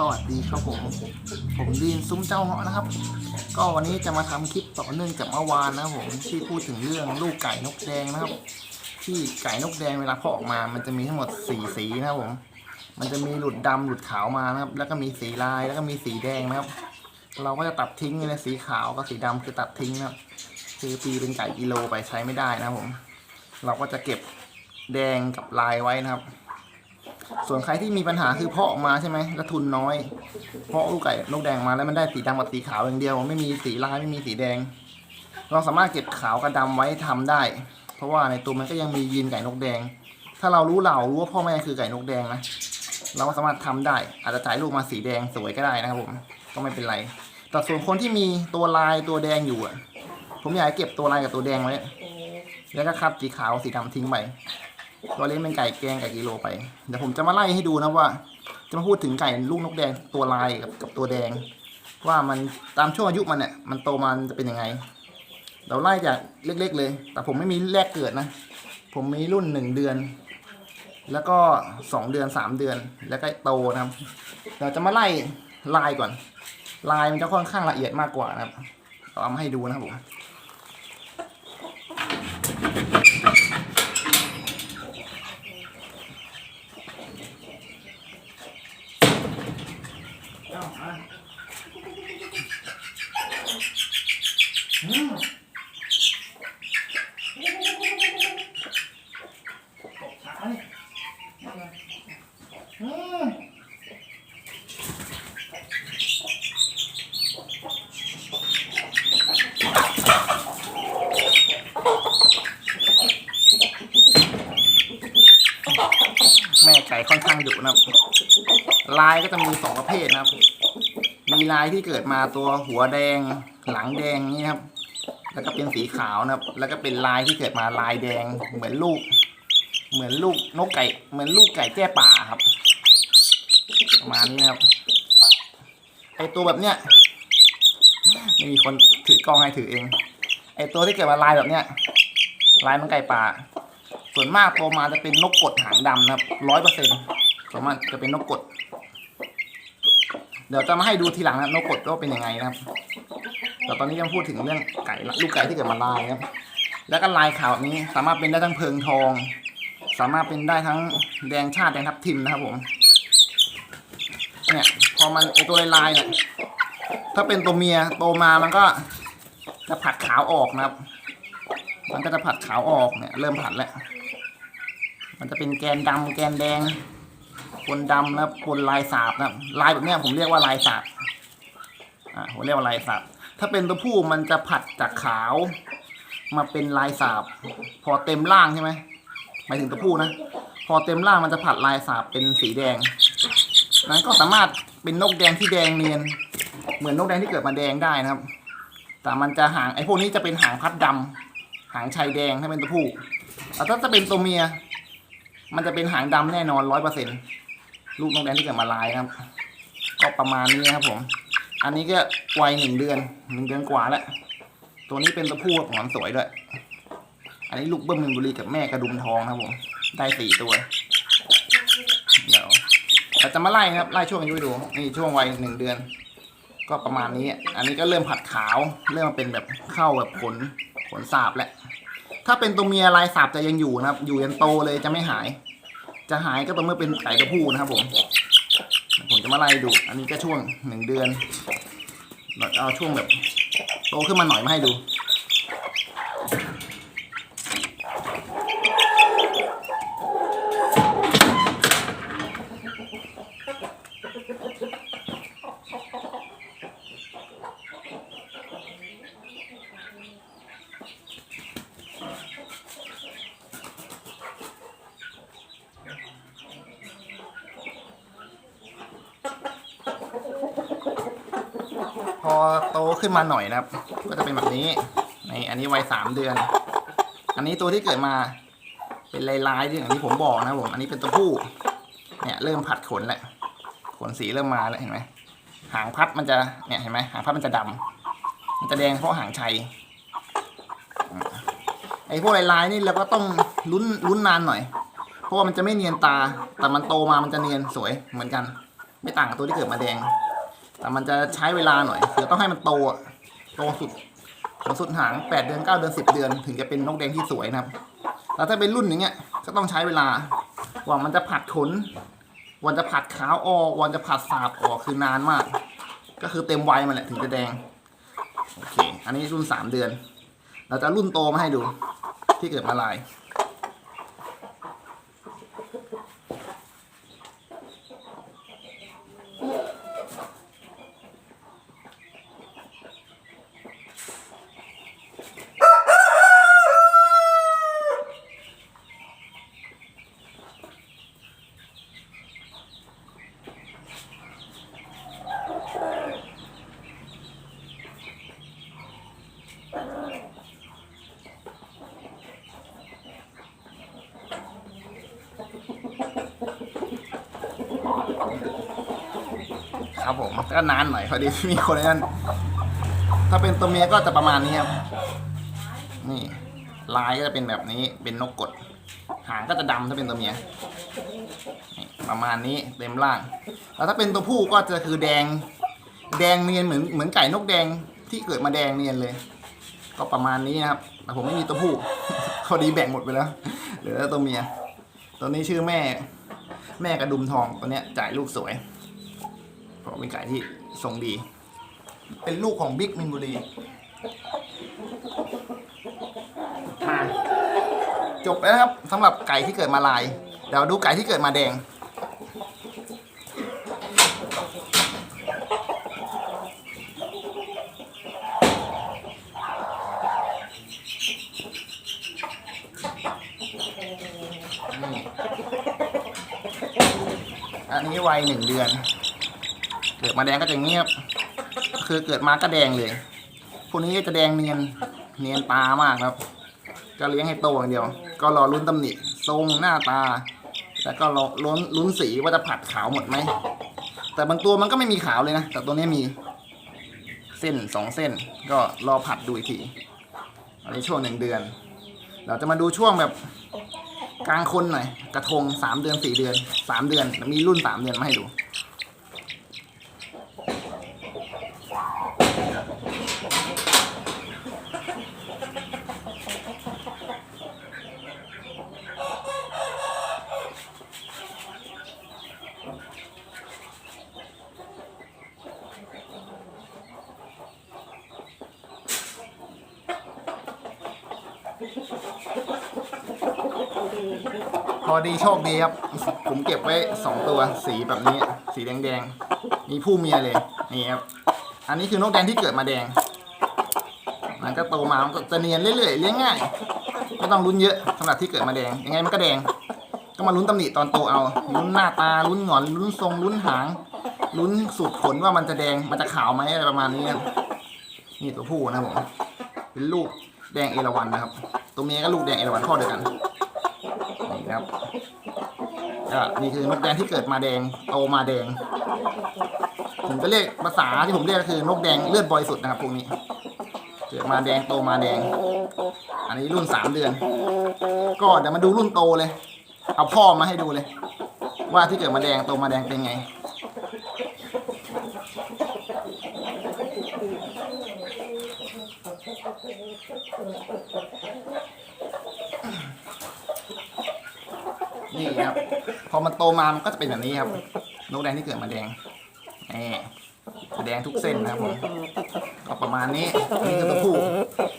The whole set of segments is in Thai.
สวัสดีครับผม ผมดีนซุ้มเจ้าเงาะนะครับ ก็วันนี้จะมาทำคลิปต่อเนื่องจากเมื่อวานนะครับผมที่พูดถึงเรื่องลูกไก่นกแดงนะครับ ที่ไก่นกแดงเวลาเพาะออกมา มันจะมีทั้งหมดสีสีนะครับผม มันจะมีหลุดดำหลุดขาวมานะครับ แล้วก็มีสีลายแล้วก็มีสีแดงนะครับ เราก็จะตัดทิ้งเลยสีขาวกับสีดำคือตัดทิ้งนะครับ คือตีเป็นไก่กิโลไปใช้ไม่ได้นะครับผม เราก็จะเก็บแดงกับลายไว้นะครับ ส่วนใครที่มีปัญหาคือเพาะออกมาใช่ไหมแล้วทุนน้อย เพาะลูกไก่นกแดงมาแล้วมันได้สีดำกับสีขาวอย่างเดียว ไม่มีสีลายไม่มีสีแดง เราสามารถเก็บขาวกับดำไว้ทำได้ เพราะว่าในตัวมันก็ยังมียีนไก่นกแดง ถ้าเรารู้เหล่ารู้ว่าพ่อแม่คือไก่นกแดงนะเราก็สามารถทำได้ อาจจะจ่ายลูกมาสีแดงสวยก็ได้นะครับผมก็ไม่เป็นไร แต่ส่วนคนที่มีตัวลายตัวแดงอยู่อะผมอยากเก็บตัวลายกับตัวแดงไว้แล้วก็คัดสีขาวสีดำทิ้งไป ตัวเลี้ยงเป็นไก่แกงไก่กิโลไปเดี๋ยวผมจะมาไล่ให้ดูนะว่า จะมาพูดถึงไก่ลูกนกแดงตัวลายกับกับตัวแดง ว่ามันตามช่วงอายุมันเนี่ยมันโตมันจะเป็นยังไง เราไล่จากเล็กๆเลย แต่ผมไม่มีแรกเกิดนะ ผมมีรุ่นหนึ่งเดือน แล้วก็สองเดือนสามเดือน แล้วก็โตนะครับเราจะมาไล่ลายก่อน ลายมันจะค่อนข้างละเอียดมากกว่านะครับเอามาให้ดูนะครับผม เอามาอืมตกขาเนี่ยอืม แม่ไก่ค่อนข้างดุนะครับ ลายก็จะมีสองประเภทนะครับ มีลายที่เกิดมาตัวหัวแดงหลังแดงนี่ครับ แล้วก็เป็นสีขาวนะครับ แล้วก็เป็นลายที่เกิดมาลายแดงเหมือนลูก เหมือนลูกนกไก่ เหมือนลูกไก่แจ้ป่าครับ ประมาณนี้นะครับไอตัวแบบเนี้ยไม่มีคนถือกล้องให้ถือเอง ไอตัวที่เกิดมาลายแบบเนี้ยลายมันไก่ป่า ส่วนมากโตมาจะเป็นนกกดหางดำนะครับร้อยเปอร์เซ็นต์ส่วนมากจะเป็นนกกด เดี๋ยวจะมาให้ดูทีหลังนะนกกดว่าเป็นยังไงนะครับ แต่ตอนนี้ยังพูดถึงเรื่องไก่ลูกไก่ที่เกิดมาลายครับ แล้วก็ลายขาวแบบนี้สามารถเป็นได้ทั้งเพิงทอง สามารถเป็นได้ทั้งแดงชาติแดงทับทิมนะครับผม เนี่ยพอมันไอตัวลายเนี่ยถ้าเป็นตัวเมียโตมามันก็จะผัดขาวออกนะครับ มันก็จะผัดขาวออกเนี่ย เริ่มผัดแล้ว มันจะเป็นแกนดำแกนแดง ปนดำนะครับปนลายสาบนะครับลายแบบนี้ผมเรียกว่าลายสาบอ่าผมเรียกว่าลายสาบถ้าเป็นตัวผู้มันจะผัดจากขาว มาเป็นลายสาบ พอเต็มร่างใช่ไหมหมายถึงตัวผู้นะพอเต็มร่างมันจะผัดลายสาบเป็นสีแดง นั้นก็สามารถเป็นนกแดงที่แดงเนียน เหมือนนกแดงที่เกิดมาแดงได้นะครับ แต่มันจะหางไอ้พวกนี้จะเป็นหางพัดดำหางชายแดงถ้าเป็นตัวผู้แต่ถ้าจะเป็นตัวเมีย มันจะเป็นหางดำแน่นอนร้อยเปอร์เซ็นต์ ลูกนกแดงที่เกิดมาลายครับ ก็ประมาณนี้ครับผม อันนี้ก็วัยหนึ่งเดือนหนึ่งเดือนกว่าแล้ว ตัวนี้เป็นตัวผู้หงอนสวยด้วย อันนี้ลูกเบิ้มมินบุรีกับแม่กระดุมทองครับผม ได้สี่ตัว เดี๋ยวเราจะมาไล่ครับ ไล่ช่วงอายุดู นี่ช่วงวัยหนึ่งเดือน ก็ประมาณนี้ อันนี้ก็เริ่มผัดขาว เริ่มมาเป็นแบบเข้าแบบขนขนสาบแหล้วถ้าเป็นตัวเมียลายสาบจะยังอยู่นะครับ อยู่ยันโตเลยจะไม่หาย จะหายก็ต่อเมื่อเป็นไก่ตัวผู้นะครับผม ผมจะมาไล่ดู อันนี้ก็ช่วงหนึ่งเดือนเราจะเอาช่วงแบบโตขึ้นมาหน่อยมาให้ดู พ อโตขึ้นมาหน่อยนะครับ ก็จะเป็นแบบนี้ในอันนี้วัยสามเดือน อันนี้ตัวที่เกิดมาเป็นลายๆที่อย่างที่ผมบอกนะผมอันนี้เป็นตัวผู้เนี่ยเริ่มผัดขนแล้วขนสีเริ่มมาแล้วเห็นไหมหางพัดมันจะเนี่ยเห็นไหมหางพัดมันจะดำมันจะแดงเพราะหางชัยไอ้พวกลายๆนี่เราก็ต้องลุ้นลุ้นนานหน่อย เพราะว่ามันจะไม่เนียนตา แต่มันโตมามันจะเนียนสวยเหมือนกัน ไม่ต่างกับตัวที่เกิดมาแดง แต่มันจะใช้เวลาหน่อยคือต้องให้มันโตอะโตสุดถึงสุดหางแปดเดือนเก้าเดือนสิบเดือน ถึงจะเป็นนกแดงที่สวยนะครับ แล้วถ้าเป็นรุ่นอย่างเงี้ยก็ต้องใช้เวลากว่ามันจะผัดขนวันจะผัดขาวออกวันจะผัดสาบออกคือนานมาก ก็คือเต็มวัยมันแหละถึงจะแดงโอเค อันนี้รุ่นสามเดือน เราจะรุ่นโตมาให้ดูที่เกิดมาลาย ครับผมก็นานหน่อยพอดีมีคนนั้นถ้าเป็นตัวเมียก็จะประมาณนี้ครับ นี่ลายก็จะเป็นแบบนี้เป็นนกกด หางก็จะดำถ้าเป็นตัวเมียประมาณนี้เต็มร่าง แล้วถ้าเป็นตัวผู้ก็จะคือแดง แดงเนียนเหมือนเหมือนไก่นกแดงที่เกิดมาแดงเนียนเลย ก็ประมาณนี้นะครับแต่ผมไม่มีตัวผู้พอดีแบ่งหมดไปแล้วเหลือแต่ตัวเมีย ตัวนี้ชื่อแม่ แม่กระดุมทองตัวเนี้ยจ่ายลูกสวย เป็นไก่ที่ทรงดี เป็นลูกของบิ๊กมินบุรีมาจบแล้วครับสำหรับไก่ที่เกิดมาลาย เดี๋ยวดูไก่ที่เกิดมาแดง อันนี้วัยหนึ่งเดือน กิดมาแดงก็จะเงียบ คือเกิดมาก็แดงเลย พวกนี้จะแดงเนียน เนียนตามากครับ ก็เลี้ยงให้โตอย่างเดียว ก็รอลุ้นตำหนิทรงหน้าตา แล้วก็รอลุ้นลุ้นสีว่าจะผัดขาวหมดไหม แต่บางตัวมันก็ไม่มีขาวเลยนะ แต่ตัวนี้มี เส้นสองเส้น ก็รอผัดดูอีกทีอันนี้ช่วงหนึ่งเดือน เราจะมาดูช่วงแบบกลางคนหน่อย กระทงสามเดือนสี่เดือนสามเดือน มีรุ่นสามเดือนมาให้ดู พอดีโชคดีครับ ผมเก็บไว้สองตัวสีแบบนี้ สีแดงๆมีผู้เมียเลย นี่ครับ อันนี้คือนกแดงที่เกิดมาแดง มันก็โตมามันก็จะเนียนเรื่อยๆเลี้ยงง่ายไม่ต้องลุ้นเยอะสำหรับที่เกิดมาแดง ยังไงมันก็แดง ก็มาลุ้นตำหนิตอนโตเอา ลุ้นหน้าตา ลุ้นหงอน ลุ้นทรง ลุ้นหาง ลุ้นสูตรขนว่ามันจะแดง มันจะขาวไหมอะไรประมาณนี้ครับนี่ตัวผู้นะผม เป็นลูก แดงเอราวัณนะครับ ตัวเมียก็ลูกแดงเอราวัณข้อเดียวกันนี่นะครับก็นี่คือนกแดงที่เกิดมาแดงโตมาแดงผมจะเรียกภาษาที่ผมเรียกก็คือนกแดงเลือดบริสุทธิ์นะครับพวกนี้เกิดมาแดงโตมาแดง อันนี้รุ่นสามเดือน ก็เดี๋ยวมาดูรุ่นโตเลย เอาพ่อมาให้ดูเลย ว่าที่เกิดมาแดงโตมาแดงเป็นไง นี่ครับ พอมันโตมามันก็จะเป็นแบบนี้ครับ นกแดงที่เกิดมาแดงนี่แดงทุกเส้นนะครับผมก็ประมาณนี้นี่คือตัวผู้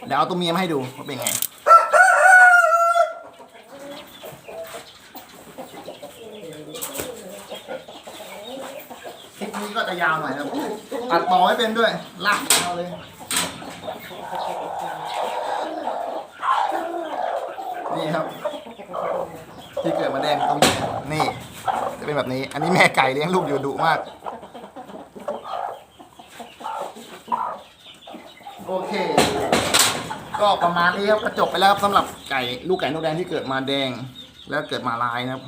เดี๋ยวเอาตัวเมียมาให้ดูว่าเป็นไงคลิปนี้ก็จะยาวหน่อยครับอัดต่อให้เป็นด้วยลากยาวเลย นี่ครับ ที่เกิดมาแดงตรงนี้จะเป็นแบบนี้ อันนี้แม่ไก่เลี้ยงลูกอยู่ดุมาก โอเค ก็ประมาณนี้ครับก็จบไปแล้วสำหรับไก่ลูกไก่นกแดงที่เกิดมาแดง แล้วเกิดมาลายนะครับ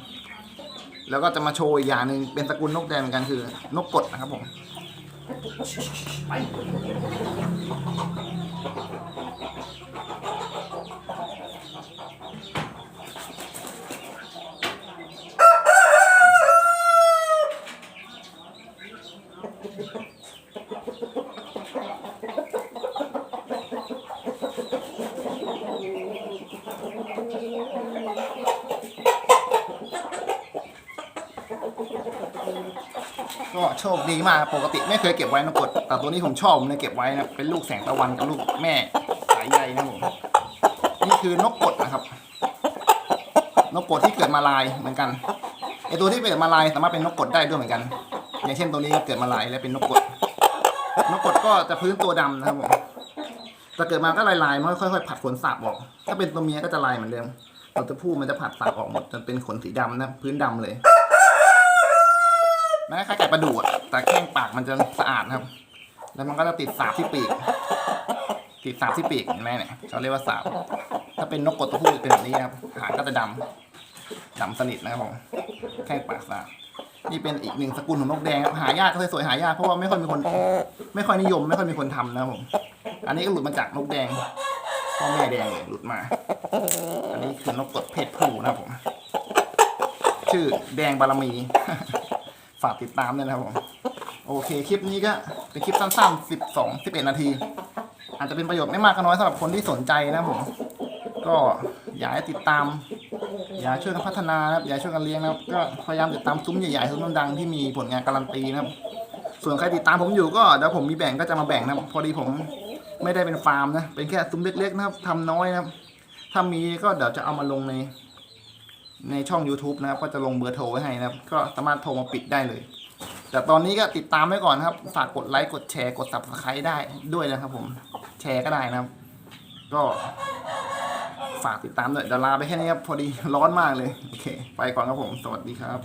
แล้วก็จะมาโชว์อีกอย่างหนึ่งเป็นตระกูลนกแดงเหมือนกันคือนกกดนะครับผมไป ก็โชคดีมากปกติไม่เคยเก็บไว้นกกดแต่ตัวนี้ผมชอบผมเลยเก็บไว้นะเป็นลูกแสงตะวันกับลูกแม่สายใยนะผมนี่คือนกกดนะครับ นกกดที่เกิดมาลายเหมือนกันไอตัวที่เกิดมาลายสามารถเป็นนกกดได้ด้วยเหมือนกัน อย่างเช่นตัวนี้เกิดมาลายแล้วเป็นนกกดนกกดก็จะพื้นตัวดำนะครับผม แต่เกิดมาก็ลายๆมันค่อยๆผัดขนสาบออก ถ้าเป็นตัวเมียก็จะลายเหมือนเดิมตัวตัวผู้มันจะผัดสาบออกหมดจนเป็นขนสีดำนะพื้นดำเลยแม้คล้ายไก่ประดู่ะแต่แข้งปากมันจะสะอาดนะครับ แล้วมันก็จะติดสาบที่ปีก ติดสาบที่ปีกเห็นไหมเนี่ยเขาเรียกว่าสาบถ้าเป็นนกกดตัวผู้เป็นแบบนี้ครับหางก็จะดำดำสนิทนะครับผมแข้งปากสาบนี่เป็นอีกหนึ่งสกุลของนกแดงครับหายากก็สวยหายากเพราะว่าไม่ค่อยมีคน ไม่ค่อยนิยม ไม่ค่อยมีคนทำนะครับผม อันนี้ก็หลุดมาจากนกแดงพ่อแม่แดงเลยหลุดมา อันนี้คือนกกดเพศผู้นะผม ชื่อแดงบารมี ฝากติดตามด้วยนะครับผม โอเค คลิปนี้ก็เป็นคลิปสั้นๆ12 11นาที อาจจะเป็นประโยชน์ไม่มากก็น้อยสำหรับคนที่สนใจนะผม ก็อยากให้ติดตาม อยากช่วยกันพัฒนานะครับ อยากช่วยกันเลี้ยงนะครับ ก็พยายามติดตามซุ้มใหญ่ๆซุ้มดังๆที่มีผลงานการันตีนะครับ ส่วนใครติดตามผมอยู่ก็เดี๋ยวผมมีแบ่งก็จะมาแบ่งนะครับ พอดีผม ไม่ได้เป็นฟาร์มนะ เป็นแค่ซุ้มเล็กๆนะครับทำน้อยนะครับ ถ้ามีก็เดี๋ยวจะเอามาลงใน ในช่อง YouTube นะครับ ก็จะลงเบอร์โทรไว้ให้นะครับ ก็สามารถโทรมาปิดได้เลย แต่ตอนนี้ก็ติดตามไว้ก่อนนะครับ ฝากกดไลค์กดแชร์กด subscribe ได้ด้วยนะครับผมแชร์ก็ได้นะครับ ก็ฝากติดตามด้วยเดี๋ยวลาไปแค่นี้ครับ พอดีร้อนมากเลย โอเค ไปก่อนครับผม สวัสดีครับ